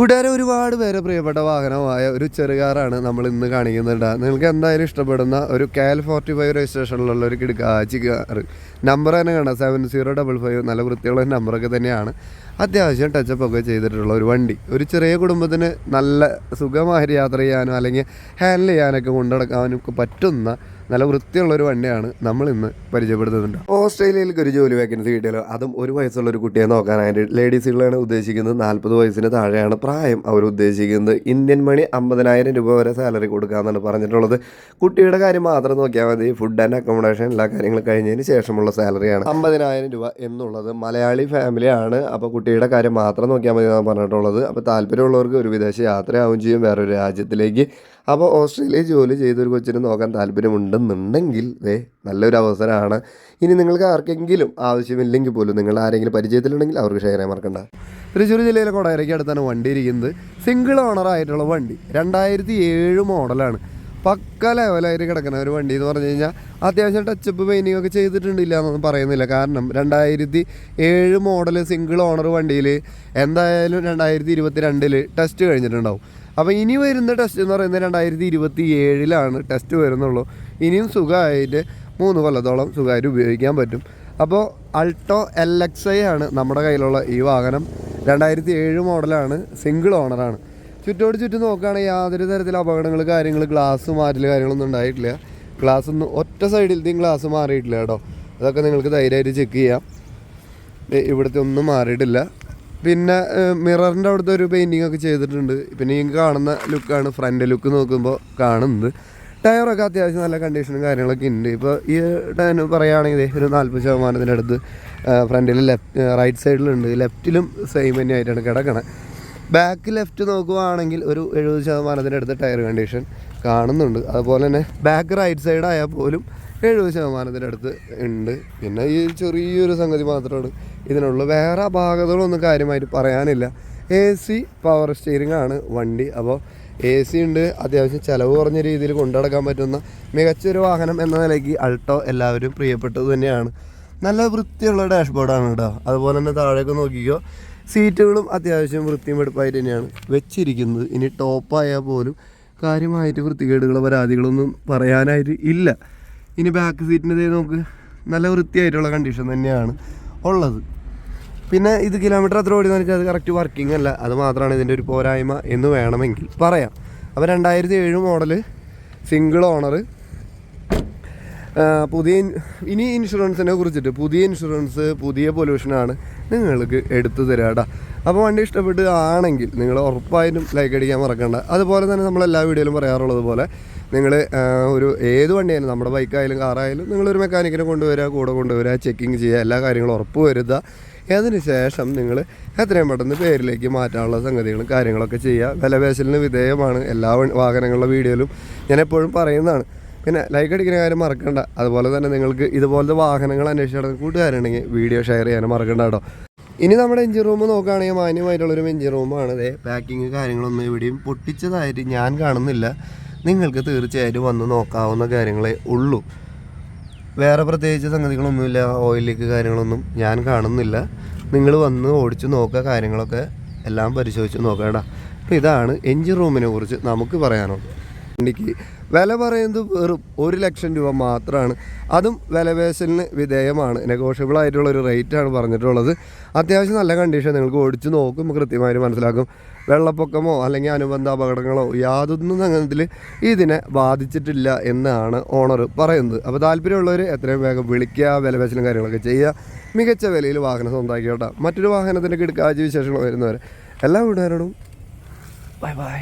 കൂട്ടുകാരെ ഒരുപാട് പേരെ പ്രിയപ്പെട്ട വാഹനമായ ഒരു ചെറുകാറാണ് നമ്മൾ ഇന്ന് കാണിക്കുന്നുണ്ട്. നിങ്ങൾക്ക് എന്തായാലും ഇഷ്ടപ്പെടുന്ന ഒരു കാൽ ഫോർട്ടി ഫൈവ് രജിസ്ട്രേഷനിലുള്ള ഒരു കിടക്കാച്ചി കാറ്. നമ്പർ തന്നെ കാണാം. സെവൻ സീറോ ഡബിൾ ഫൈവ് നല്ല വൃത്തിയുള്ള നമ്പറൊക്കെ തന്നെയാണ്. അത്യാവശ്യം ടച്ചപ്പ് ഒക്കെ ചെയ്തിട്ടുള്ള ഒരു വണ്ടി. ഒരു ചെറിയ കുടുംബത്തിന് നല്ല സുഖമായി യാത്ര ചെയ്യാനോ അല്ലെങ്കിൽ ഹാൻഡിൽ ചെയ്യാനൊക്കെ കൊണ്ടുനടക്കാനൊക്കെ പറ്റുന്ന നല്ല വൃത്തിയുള്ള ഒരു വണ്ടിയാണ് നമ്മൾ ഇന്ന് പരിചയപ്പെടുത്തുന്നുണ്ട്. ഓസ്ട്രേലിയയിലേക്ക് ഒരു ജോലി വേക്കൻസി കിട്ടിയല്ലോ. അതും ഒരു വയസ്സുള്ള ഒരു കുട്ടിയെ നോക്കാനായിട്ട് ലേഡീസുകളാണ് ഉദ്ദേശിക്കുന്നത്. നാൽപ്പത് വയസ്സിന് താഴെയാണ് പ്രായം അവർ ഉദ്ദേശിക്കുന്നത്. ഇന്ത്യൻ മണി അമ്പതിനായിരം രൂപ വരെ സാലറി കൊടുക്കാമെന്നാണ് പറഞ്ഞിട്ടുള്ളത്. കുട്ടിയുടെ കാര്യം മാത്രം നോക്കിയാൽ മതി. ഫുഡ് ആൻഡ് അക്കോമഡേഷൻ എല്ലാ കാര്യങ്ങളും കഴിഞ്ഞതിന് ശേഷമുള്ള സാലറിയാണ് അമ്പതിനായിരം രൂപ എന്നുള്ളത് മലയാളി ഫാമിലിയാണ് അപ്പോൾ കുട്ടിയുടെ കാര്യം മാത്രം നോക്കിയാൽ മതി എന്നാണ് പറഞ്ഞിട്ടുള്ളത്. അപ്പോൾ താല്പര്യമുള്ളവർക്ക് ഒരു വിദേശ യാത്രയാവുകയും ചെയ്യും. വേറൊരു രാജ്യത്തിലേക്ക് അപ്പോൾ ഓസ്ട്രേലിയയിൽ ജോലി ചെയ്തൊരു കൊച്ചിന് നോക്കാൻ താല്പര്യമുണ്ടെന്നുണ്ടെങ്കിൽ ദേ നല്ലൊരു അവസരമാണ്. ഇനി നിങ്ങൾക്ക് ആർക്കെങ്കിലും ആവശ്യമില്ലെങ്കിൽ പോലും നിങ്ങൾ ആരെങ്കിലും പരിചയത്തിലുണ്ടെങ്കിൽ അവർക്ക് ഷെയർ ചെയ്യാൻ മറക്കണ്ട. തൃശ്ശൂർ ജില്ലയിലെ കൊടകരയ്ക്ക് അടുത്താണ് വണ്ടി ഇരിക്കുന്നത്. സിംഗിൾ ഓണർ ആയിട്ടുള്ള വണ്ടി. രണ്ടായിരത്തി ഏഴ് മോഡലാണ്. പക്ക ലെവലായിട്ട് കിടക്കുന്ന ഒരു വണ്ടി എന്ന് പറഞ്ഞു കഴിഞ്ഞാൽ അത്യാവശ്യം ടച്ചപ്പ് പെയിന്റിംഗ് ഒക്കെ ചെയ്തിട്ടുണ്ടില്ല എന്നൊന്നും പറയുന്നില്ല. കാരണം രണ്ടായിരത്തി ഏഴ് മോഡൽ സിംഗിൾ ഓണർ വണ്ടിയിൽ എന്തായാലും രണ്ടായിരത്തി ഇരുപത്തി രണ്ടിൽ ടെസ്റ്റ് കഴിഞ്ഞിട്ടുണ്ടാവും. അപ്പോൾ ഇനി വരുന്ന ടെസ്റ്റ് എന്ന് പറയുന്നത് രണ്ടായിരത്തി ഇരുപത്തി ഏഴിലാണ് ടെസ്റ്റ് വരുന്നുള്ളൂ. ഇനിയും സുഖമായിട്ട് മൂന്ന് കൊല്ലത്തോളം സുഖമായിട്ട് ഉപയോഗിക്കാൻ പറ്റും. അപ്പോൾ അൾട്ടോ എൽ എക്സ് ഐ ആണ് നമ്മുടെ കയ്യിലുള്ള ഈ വാഹനം. രണ്ടായിരത്തി ഏഴ് മോഡലാണ് സിംഗിൾ ഓണറാണ് ചുറ്റോട് ചുറ്റും നോക്കുകയാണെങ്കിൽ യാതൊരു തരത്തിൽ അപകടങ്ങൾ കാര്യങ്ങൾ ഗ്ലാസ് മാറ്റൽ കാര്യങ്ങളൊന്നും ഉണ്ടായിട്ടില്ല. ഗ്ലാസ് ഒന്നും ഒറ്റ സൈഡിലത്തെയും ഗ്ലാസ് മാറിയിട്ടില്ല കേട്ടോ. അതൊക്കെ നിങ്ങൾക്ക് ധൈര്യമായിട്ട് ചെക്ക് ചെയ്യാം. ഇവിടുത്തെ ഒന്നും മാറിയിട്ടില്ല. പിന്നെ മിററിന്റെ അവിടുത്തെ ഒരു പെയിന്റിങ് ഒക്കെ ചെയ്തിട്ടുണ്ട്. പിന്നെ ഈ കാണുന്ന ലുക്കാണ് ഫ്രണ്ട് ലുക്ക് നോക്കുമ്പോൾ കാണുന്നത്. ടയറൊക്കെ അത്യാവശ്യം നല്ല കണ്ടീഷനും കാര്യങ്ങളൊക്കെ ഉണ്ട്. ഇപ്പോൾ ഈ ടയർ പറയുകയാണെങ്കിൽ ഒരു നാൽപ്പത് ശതമാനത്തിന്റെ അടുത്ത് ഫ്രണ്ടിൽ ലെഫ്റ്റ് റൈറ്റ് സൈഡിലുണ്ട് ലെഫ്റ്റിലും സെയിം തന്നെ ആയിട്ടാണ് കിടക്കണത് ബാക്ക് ലെഫ്റ്റ് നോക്കുവാണെങ്കിൽ ഒരു എഴുപത് ശതമാനത്തിന്റെ അടുത്ത് ടയർ കണ്ടീഷൻ കാണുന്നുണ്ട്. അതുപോലെ തന്നെ ബാക്ക് റൈറ്റ് സൈഡ് പോലും എഴുപത് ശതമാനത്തിന്റെ അടുത്ത് ഉണ്ട്. പിന്നെ ഈ ചെറിയൊരു സംഗതി മാത്രമാണ്. ഇതിനുള്ള വേറെ അപാകതകളൊന്നും കാര്യമായിട്ട് പറയാനില്ല. എ സി പവർ സ്റ്റിയറിംഗ് ആണ് വണ്ടി. അപ്പോൾ എ സി ഉണ്ട്. അത്യാവശ്യം ചിലവ് കുറഞ്ഞ രീതിയിൽ കൊണ്ടുനടക്കാൻ പറ്റുന്ന മികച്ചൊരു വാഹനം എന്ന നിലയ്ക്ക് അൾട്ടോ എല്ലാവരും പ്രിയപ്പെട്ടത് തന്നെയാണ്. നല്ല വൃത്തിയുള്ള ഡാഷ്ബോർഡാണ് കേട്ടോ. അതുപോലെ തന്നെ താഴേക്ക് നോക്കിക്കോ. സീറ്റുകളും അത്യാവശ്യം വൃത്തിയും വെടുപ്പായിട്ട് തന്നെയാണ് വെച്ചിരിക്കുന്നത്. ഇനി ടോപ്പായാൽ പോലും കാര്യമായിട്ട് വൃത്തികേടുകളോ പരാതികളൊന്നും പറയാനായിട്ട് ഇല്ല. ഇനി ബാക്ക് സീറ്റിന്റെ നോക്ക്. നല്ല വൃത്തിയായിട്ടുള്ള കണ്ടീഷൻ തന്നെയാണ്. ഉള്ളത്. പിന്നെ ഇത് കിലോമീറ്റർ അത്ര ഓടി വെച്ചാൽ അത് കറക്റ്റ് വർക്കിംഗ് അല്ല. അത് മാത്രമാണ് ഇതിന്റെ ഒരു പോരായ്മ എന്ന് വേണമെങ്കിൽ പറയാം. അപ്പോൾ രണ്ടായിരത്തി ഏഴ് മോഡൽ സിംഗിൾ ഓണർ പുതിയ ഇനി ഇൻഷുറൻസിനെ കുറിച്ചിട്ട് പുതിയ ഇൻഷുറൻസ് പുതിയ പൊല്യൂഷനാണ് നിങ്ങൾക്ക് എടുത്തു തരാടാ. അപ്പോൾ വണ്ടി ഇഷ്ടപ്പെട്ട് ആണെങ്കിൽ നിങ്ങൾ ഉറപ്പായിട്ടും ലൈക്ക് അടിക്കാൻ മറക്കണ്ട. അതുപോലെ തന്നെ നമ്മൾ എല്ലാ വീഡിയോയിലും പറയാറുള്ളത് പോലെ നിങ്ങൾ ഒരു ഏത് വണ്ടിയായാലും നമ്മുടെ ബൈക്കായാലും കാറായാലും നിങ്ങളൊരു മെക്കാനിക്കിനെ കൊണ്ടുവരിക കൂടെ കൊണ്ടുവരിക ചെക്കിങ് ചെയ്യുക എല്ലാ കാര്യങ്ങളും ഉറപ്പ് വരുത്തുക അതിനുശേഷം നിങ്ങൾ എത്രയും പെട്ടെന്ന് പേരിലേക്ക് മാറ്റാനുള്ള സംഗതികളും കാര്യങ്ങളൊക്കെ ചെയ്യുക വിലപേശലിന് വിധേയമാണ് എല്ലാ വാഹനങ്ങളുടെ വീഡിയോയിലും ഞാൻ എപ്പോഴും പറയുന്നതാണ്. പിന്നെ ലൈക്ക് അടിക്കുന്ന കാര്യം മറക്കണ്ട. അതുപോലെ തന്നെ നിങ്ങൾക്ക് ഇതുപോലത്തെ വാഹനങ്ങൾ അന്വേഷിച്ച് നടക്കുന്ന കൂട്ടുകാരുണ്ടെങ്കിൽ വീഡിയോ ഷെയർ ചെയ്യാനും മറക്കണ്ട കേട്ടോ. ഇനി നമ്മുടെ എഞ്ചിൻ റൂം നോക്കുകയാണെങ്കിൽ മാന്യമായിട്ടുള്ളൊരു എഞ്ചിൻ റൂമാണ് അതെ പാക്കിങ് കാര്യങ്ങളൊന്നും ഇവിടെയും പൊട്ടിച്ചതായിട്ട് ഞാൻ കാണുന്നില്ല. നിങ്ങൾക്ക് തീർച്ചയായിട്ടും വന്ന് നോക്കാവുന്ന കാര്യങ്ങളെ ഉള്ളൂ. വേറെ പ്രത്യേകിച്ച് സംഗതികളൊന്നുമില്ല. ഓയിൽ ലീക്ക് കാര്യങ്ങളൊന്നും ഞാൻ കാണുന്നില്ല. നിങ്ങൾ വന്ന് ഓടിച്ച് നോക്കുക കാര്യങ്ങളൊക്കെ എല്ലാം പരിശോധിച്ച് നോക്കേണ്ട അപ്പോൾ ഇതാണ് എഞ്ചിൻ റൂമിനെ കുറിച്ച് നമുക്ക് പറയാനുള്ളത്. വണ്ടിക്ക് വില പറയുന്നത് വെറും ഒരു ലക്ഷം രൂപ മാത്രമാണ്. അതും വിലപേശലിന് വിധേയമാണ്. നെഗോഷ്യബിൾ ആയിട്ടുള്ള ഒരു റേറ്റാണ് പറഞ്ഞിട്ടുള്ളത്. അത്യാവശ്യം നല്ല കണ്ടീഷൻ നിങ്ങൾക്ക് ഓടിച്ച് നോക്കുമ്പോൾ കൃത്യമായിട്ട് മനസ്സിലാക്കും. വെള്ളപ്പൊക്കമോ അല്ലെങ്കിൽ അനുബന്ധ അപകടങ്ങളോ യാതൊന്നും അങ്ങനത്തിൽ ഇതിനെ ബാധിച്ചിട്ടില്ല എന്നാണ് ഓണർ പറയുന്നത്. അപ്പോൾ താല്പര്യമുള്ളവർ എത്രയും വേഗം വിളിക്കുക വിലപേശലും കാര്യങ്ങളൊക്കെ ചെയ്യുക. മികച്ച വിലയിൽ വാഹനം സ്വന്തമാക്കിയോട്ടെ മറ്റൊരു വാഹനത്തിന്റെ കിടക്കാഴ്ച വിശേഷങ്ങൾ വരുന്നവരെ എല്ലാ വീട്ടുകാരോടും ബൈ ബൈ